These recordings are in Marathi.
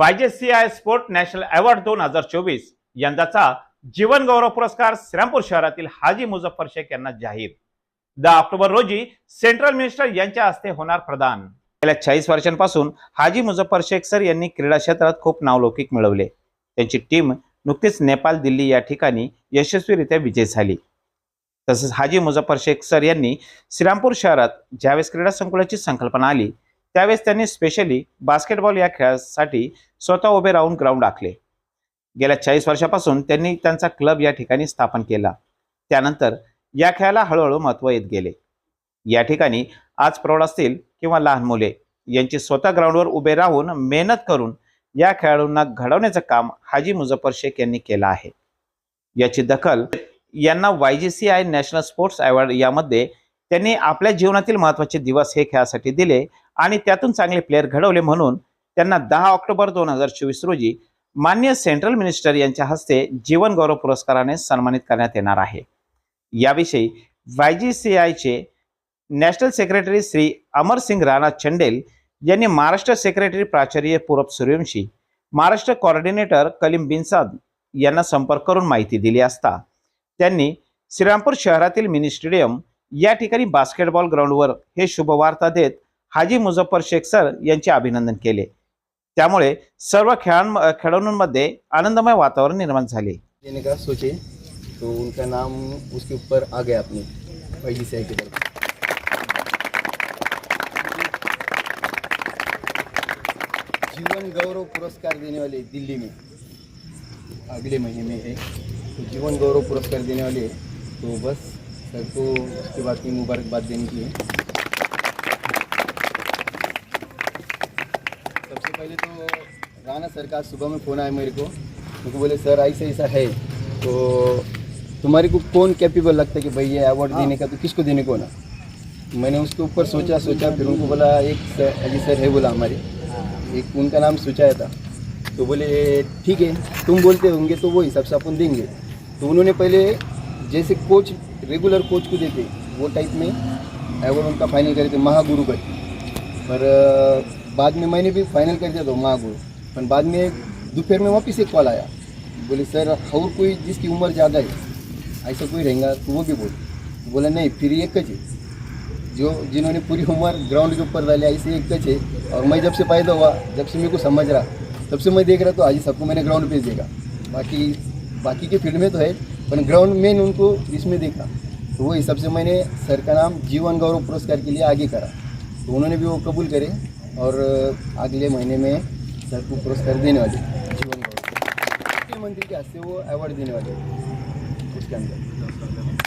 वायजेसीआय स्पोर्ट नॅशनल अवॉर्ड दोन हजार चोवीस यंदाचा जीवनगौरव पुरस्कार श्रीरामपूर शहरातील हाजी मुझफ्फर शेख यांना जाहीर. दहा ऑक्टोबर रोजी सेंट्रल मिनिस्टर यांच्या हस्ते होणार प्रदान. गेल्या चाळीस वर्षांपासून हाजी मुझफ्फर शेख सर यांनी क्रीडा क्षेत्रात खूप नावलौकिक मिळवले. त्यांची टीम नुकतीच नेपाळ दिल्ली या ठिकाणी यशस्वीरित्या विजय झाली. तसेच हाजी मुझफ्फर शेख सर यांनी श्रीरामपूर शहरात ज्यावेळेस क्रीडा संकुलाची संकल्पना आली त्यावेळेस त्यांनी स्पेशली बास्केटबॉल या खेळासाठी स्वतः उभे राहून ग्राउंड आखले. गेल्या चाळीस वर्षापासून त्यांनी त्यांचा क्लब या ठिकाणी स्थापन केला. त्यानंतर या खेळाला हळूहळू महत्त्व येत गेले. या ठिकाणी आज प्रौढ असतील किंवा लहान मुले यांची स्वतः ग्राउंडवर उभे राहून मेहनत करून या खेळाडूंना घडवण्याचं काम हाजी मुझफ्फर शेख यांनी केलं आहे. याची दखल यांना Y G C I national sports award यामध्ये त्यांनी आपल्या जीवनातील महत्त्वाचे दिवस हे खेळासाठी दिले आणि त्यातून चांगले प्लेअर घडवले म्हणून त्यांना दहा ऑक्टोबर दोन हजार चोवीस रोजी मान्य सेंट्रल मिनिस्टर यांच्या हस्ते जीवन गौरव पुरस्काराने सन्मानित करण्यात येणार आहे. याविषयी वाय जी सी आयचे नॅशनल सेक्रेटरी श्री अमरसिंग राणा चंडेल यांनी महाराष्ट्र सेक्रेटरी प्राचार्य पूरब सूर्यवंशी महाराष्ट्र कोऑर्डिनेटर कलीम बिनसाद यांना संपर्क करून माहिती दिली असता त्यांनी श्रीरामपूर शहरातील मिनी स्टेडियम या ठिकाणी बास्केटबॉल ग्राउंडवर हे शुभवार्ता देत हाजी मुझफ्फर शेख सर यांचे अभिनंदन केले. त्यामुळे सर्व खेळां खेळाडूंमध्ये आनंदमय वातावरण निर्माण झाले. का सोचे तो उनका नाम उसके ऊपर आ गया अपनी वाई की। तरफ जीवन गौरव पुरस्कार देने वाले दिल्ली में अगले महीने में है। तो जीवन गौरव पुरस्कार देने वाले तो बस सर को उसके बाद की मुबारकबाद देने की है सबसे पहले तो राणा सर का सुबह में फ़ोन आया मेरे को। मुझको बोले, सर, ऐसा ऐसा है। तो तुम्हारे को कौन कैपेबल लगता है कि भाई ये अवार्ड देने का? तो किसको देने को ना? मैंने उसके ऊपर सोचा सोचा, फिर उनको बोला, एक सर, अजी सर है बोला हमारे। एक उनका नाम सोचाया था। तो बोले, ठीक है, तुम बोलते होंगे तो वो हिसाब से अपन देंगे। तो उन्होंने पहले जैसे कोच रेगुलर कोच को देते वो टाइप में अवार्ड उनका फाइनल करे थे, महागुरु का पर बाद में मैंने भी फाइनल कर दिया था महागुरु। पर बाद में दोपहर में वापस एक कॉल आया। बोले, सर, और कोई जिसकी उम्र ज़्यादा है, ऐसा कोई रहेगा तो वो भी बोल। बोला, नहीं, फिर एक है। जो, जिन्होंने पूरी उम्र ग्राउंड के ऊपर डाली, ऐसे एक है। और मैं जब से पैदा हुआ, जब से मेरे को समझ रहा, तब से मैं देख रहा तो आज सबको मैंने ग्राउंड पे देखा बाकी बाकी के फ़ील्ड में तो है। पर ग्राउंड मेन उनको इसमें देखा। तो वो हिसाब से मैंने सर का नाम जीवन गौरव पुरस्कार के लिए आगे करा। तो उन्होंने भी वो कबूल करे और अगले महीने में सर को पुरस्कार देने वाले। जीवन गौरव। मुख्यमंत्री के हाथ से वो अवार्ड देने वाले। उसके अंदर।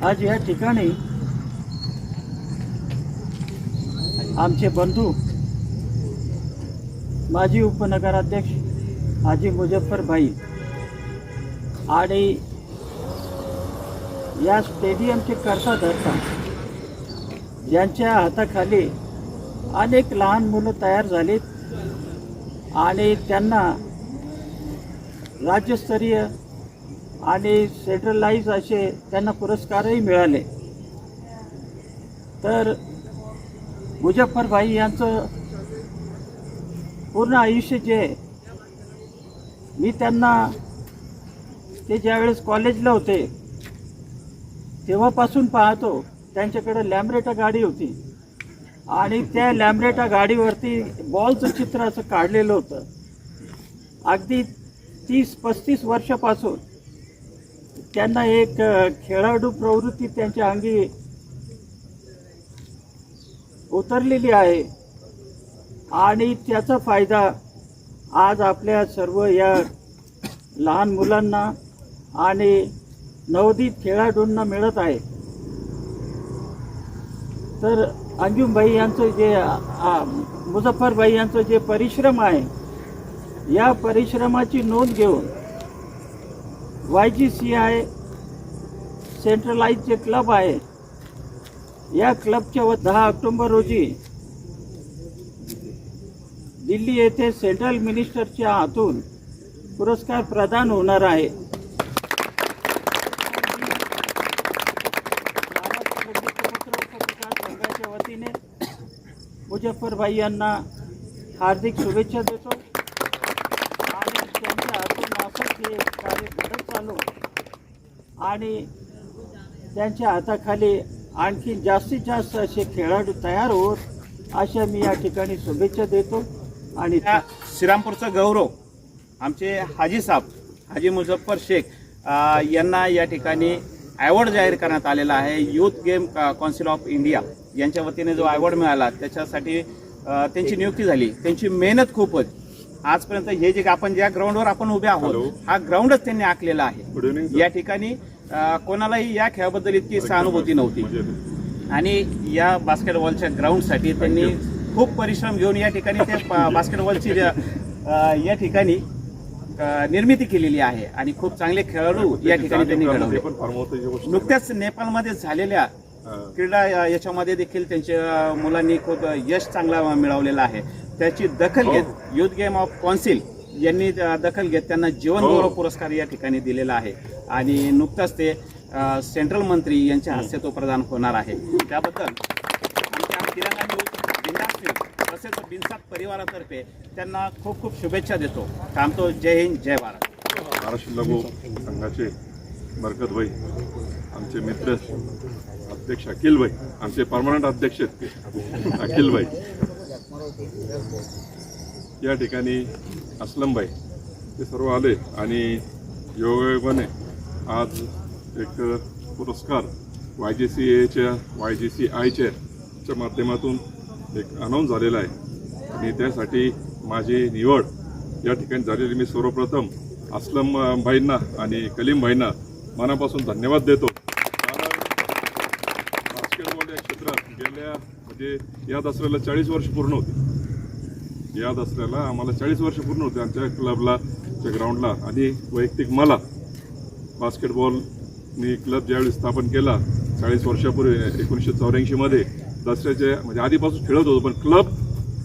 आज या ठिकाणी आमचे बंधू माजी उपनगराध्यक्ष हाजी मुजफ्फरभाई आणि या स्टेडियमचे करता धरता यांच्या हाताखाली अनेक लहान मुलं तयार झालीत आणि त्यांना राज्यस्तरीय आणि सेंट्रलाईज असे त्यांना पुरस्कारही मिळाले. तर मुजफ्फरभाई यांचं पूर्ण आयुष्य जे आहे मी त्यांना ते ज्यावेळेस कॉलेजला होते तेव्हापासून पाहतो त्यांच्याकडे लॅमरेटा गाडी होती. आणि त्या लॅमरेटा गाडीवरती बॉलचं चित्र असं काढलेलं होतं. अगदी तीस पस्तीस वर्षापासून त्यांना एक खेळाडू प्रवृत्ती त्यांच्या अंगी उतरलेली आहे. आणि त्याचा फायदा आज आपल्या सर्व या लहान मुलांना आणि नवोदित खेळाडूंना मिळत आहे. तर अंजुमभाई यांचं जे मुझफ्फरबाई मुझफ्फरभाई यांचं जे परिश्रम आहे या परिश्रमाची नोंद घेऊन Y G C I centralise जे क्लब आहे या क्लबच्या व दहा ऑक्टोंबर रोजी दिल्ली येथे सेंट्रल मिनिस्टरच्या हातून पुरस्कार प्रदान होणार आहे. संघाच्या वतीने मुजफ्फरभाई यांना हार्दिक शुभेच्छा देतो आणि त्यांच्या हातून असंच हे कार्य घडत चालू आणि त्यांच्या हाताखाली आणखी जास्तीत जास्त असे खेळाडू तयार होत अशा मी या ठिकाणी शुभेच्छा देतो. आणि त्या श्रीरामपूरचं गौरव आमचे हाजी साहेब हाजी मुझफ्फर शेख यांना या ठिकाणी अवॉर्ड जाहीर करण्यात आलेला आहे. Youth game council of India यांच्या वतीने जो अवॉर्ड मिळाला त्याच्यासाठी त्यांची नियुक्ती झाली. त्यांची मेहनत खूप होती आजपर्यंत हे जे आपण ज्या ग्राउंडवर आपण उभे आहोत हा ग्राउंडच त्यांनी आखलेला आहे. या ठिकाणी कोणालाही या खेळाबद्दल इतकी सहानुभूती नव्हती आणि या बास्केटबॉलच्या ग्राउंडसाठी त्यांनी खूप परिश्रम घेऊन या ठिकाणी ते बास्केटबॉलची या ठिकाणी निर्मिती केलेली आहे आणि खूप चांगले खेळाडू या ठिकाणी त्यांनी घडवले. नुकत्याच नेपाळमध्ये झालेल्या हा. क्रीडा याच्यामध्ये देखील त्यांच्या मुलांनी खूप यश चांगला मिळवलेलं आहे त्याची दखल हो. घेत युथ गेम ऑफ काउन्सिल यांनी दखल घेत त्यांना जीवन हो. गौरव पुरस्कार या ठिकाणी दिलेला आहे. आणि नुकताच ते सेंट्रल मंत्री यांच्या हस्ते तो प्रदान होणार आहे. त्याबद्दल तसेच बिनसात परिवारातर्फे त्यांना खूप खूप शुभेच्छा देतो. थांबतो. जय हिंद जय भारत. महाराष्ट्र लघु संघाचे बरकत भाई आमचे मित्र अध्यक्ष अखिल भाई आमचे परमनंट अध्यक्ष आहेत ते. अखिल भाई. या ठिकाणी असलमबाई ते सर्व आले आणि योगायोगाने आज एक पुरस्कार वाय जी सी एच्या वाय जी सी आयच्या च्या माध्यमातून एक अनाऊन्स झालेला आहे. आणि त्यासाठी माझी निवड या ठिकाणी झालेली. मी सर्वप्रथम असलम भाईंना आणि कलीम भाईंना मनापासून धन्यवाद देतो. कारण बास्केटबॉल या क्षेत्रात गेल्या म्हणजे या दसऱ्याला चाळीस वर्ष पूर्ण होती. या दसऱ्याला आम्हाला चाळीस वर्ष पूर्ण होते आमच्या क्लबला त्या ग्राउंडला आणि वैयक्तिक मला बास्केटबॉल मी क्लब ज्यावेळी स्थापन केला चाळीस वर्षापूर्वी एकोणीसशे चौऱ्याऐंशीमध्ये दसऱ्याच्या म्हणजे आधीपासून खेळत होतो पण क्लब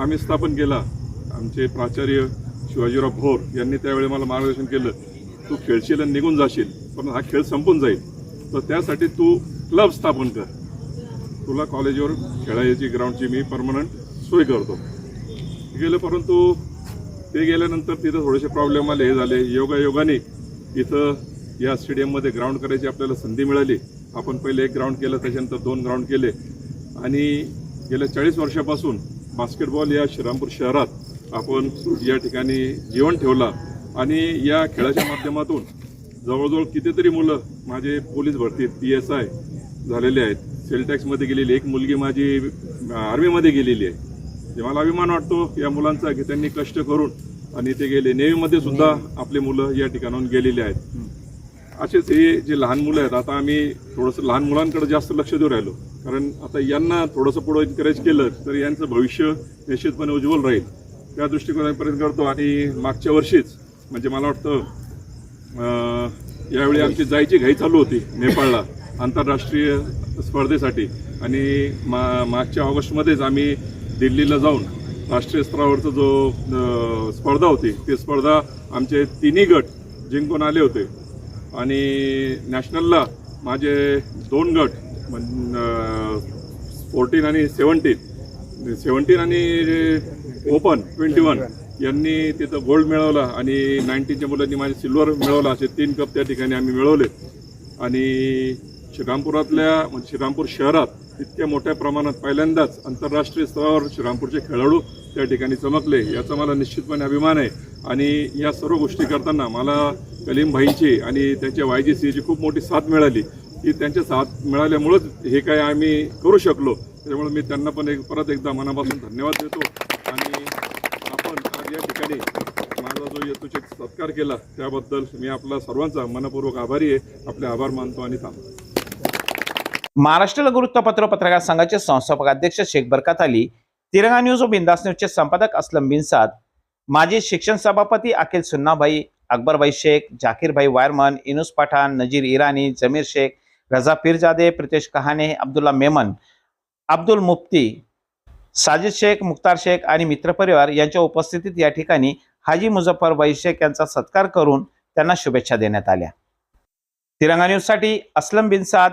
आम्ही स्थापन केला. आमचे प्राचार्य शिवाजीराव भोर यांनी त्यावेळी मला मार्गदर्शन केलं. तू खेळशील आणि निघून जाशील पण हा खेळ संपून जाईल. तर त्यासाठी तू क्लब स्थापन कर. तुला कॉलेजवर खेळायची ग्राउंडची मी परमनंट सोय करतो. गेलं परंतु ते गेल्यानंतर तिथं थोडेसे प्रॉब्लेम आले हे झाले. योगायोगाने इथं या स्टेडियममध्ये ग्राउंड करायची आपल्याला संधी मिळाली. आपण पहिले एक ग्राउंड केलं त्याच्यानंतर दोन ग्राउंड केले. आणि गेल्या चाळीस वर्षापासून बास्केटबॉल या श्रीरामपूर शहरात आपण या ठिकाणी जीवन ठेवला. आणि या खेळाच्या माध्यमातून जवळजवळ कितीतरी मुलं माझे पोलीस भरतीत पी एस आय झालेले आहेत. सेल टॅक्समध्ये गेलेली एक मुलगी माझी आर्मीमध्ये गेलेली आहे. ते मला अभिमान वाटतो या मुलांचा की त्यांनी कष्ट करून आणि ते गेले. नेव्हीमध्ये सुद्धा आपले मुलं या ठिकाणाहून गेलेले आहेत. असेच हे जे लहान मुलं आहेत आता आम्ही थोडंसं लहान मुलांकडे जास्त लक्ष देऊ राहिलो. कारण आता यांना थोडंसं पुढं एनकरेज केलं तर यांचं भविष्य निश्चितपणे उज्ज्वल राहील. त्या दृष्टिकोनाने प्रयत्न करतो आणि मागच्या वर्षीच म्हणजे मला वाटतं यावेळी आमची जायची घाई चालू होती नेपाळला आंतरराष्ट्रीय स्पर्धेसाठी. आणि मा मागच्या ऑगस्टमध्येच आम्ही दिल्लीला जाऊन राष्ट्रीय स्तरावरचा जो स्पर्धा होती ती स्पर्धा आमचे तिन्ही गट जिंकून आले होते. आणि नॅशनलला माझे दोन गट फोर्टीन आणि सेवन्टीन सेवन्टीन आणि ओपन ट्वेंटी वन यांनी तिथं गोल्ड मिळवला आणि नाईन्टीनच्या मुलांनी माझे सिल्वर मिळवला असे तीन कप त्या ठिकाणी आम्ही मिळवले. आणि श्रीरामपुरातल्या म्हणजे श्रीरामपूर शहरात इतक्या मोठ्या प्रमाणात पहिल्यांदाच आंतरराष्ट्रीय स्तरावर श्रीरामपूरचे खेळाडू त्या ठिकाणी चमकले याचा मला निश्चितपणे अभिमान आहे. आणि या सर्व गोष्टी करताना मला कलीम भाईंची आणि त्यांच्या वाय जी सीची खूप मोठी साथ मिळाली. की त्यांच्या साथ मिळाल्यामुळंच हे काय आम्ही करू शकलो. त्यामुळे मी त्यांना पण एक परत एकदा मनापासून धन्यवाद देतो. आणि आपण आज या ठिकाणी माझा जो यतुचित सत्कार केला त्याबद्दल मी आपला सर्वांचा मनपूर्वक आभारी आहे. आपले आभार मानतो आणि थांबतो. महाराष्ट्र लघु वृत्तपत्र पत्रकार संघाचे संस्थापक अध्यक्ष शेख बरकत अली तिरंगा न्यूज व बिंदास न्यूजचे संपादक असलम बिनसाद माजी शिक्षण सभापती अखिल सुन्नाभाई अकबरभाई शेख जाकीरभाई वायरमन इनुस पठाण नजीर इराणी जमीर शेख रजा पीरजादे प्रितेश कहाणे अब्दुल्ला मेमन अब्दुल मुफ्ती साजिद शेख मुख्तार शेख आणि मित्रपरिवार यांच्या उपस्थितीत या ठिकाणी हाजी मुझफ्फरभाई शेख यांचा सत्कार करून त्यांना शुभेच्छा देण्यात आल्या. तिरंगा न्यूजसाठी असलम बिनसाद